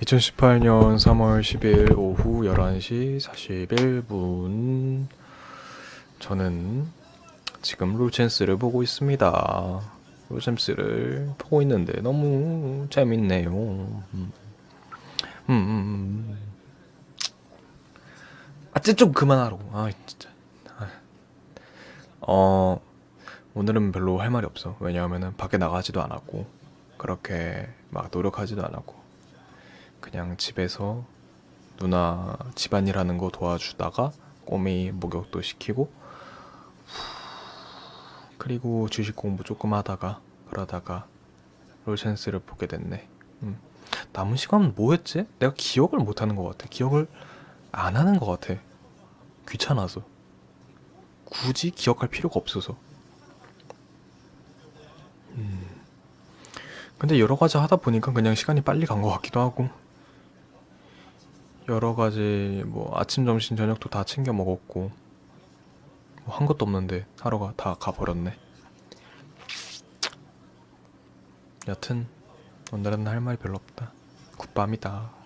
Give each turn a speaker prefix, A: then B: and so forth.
A: 2018년 3월 10일 오후 11시 41분 저는 지금 롤챔스를 보고 있습니다. 롤챔스를 보고 있는데 너무 재밌네요. 음, 음, 음, 음. 아, 진짜 좀 그만하라고. 아, 진짜. 아. 어, 오늘은 별로 할 말이 없어. 왜냐하면은 밖에 나가지도 않았고, 그렇게 막 노력하지도 않았고, 그냥 집에서 누나 집안일 하는 거 도와주다가 꼬미 목욕도 시키고 그리고 주식 공부 조금 하다가 그러다가 롤센스를 보게 됐네. 음. 남은 시간은 뭐 했지? 내가 기억을 못 하는 것 같아. 기억을 안 하는 것 같아. 귀찮아서. 굳이 기억할 필요가 없어서. 음. 근데 여러 가지 하다 보니까 그냥 시간이 빨리 간 것 같기도 하고. 여러 가지 뭐 아침, 점심, 저녁도 다 챙겨 먹었고. 뭐 한 것도 없는데 하루가 다 가버렸네. 여튼 오늘은 할 말이 별로 없다. 굿밤이다.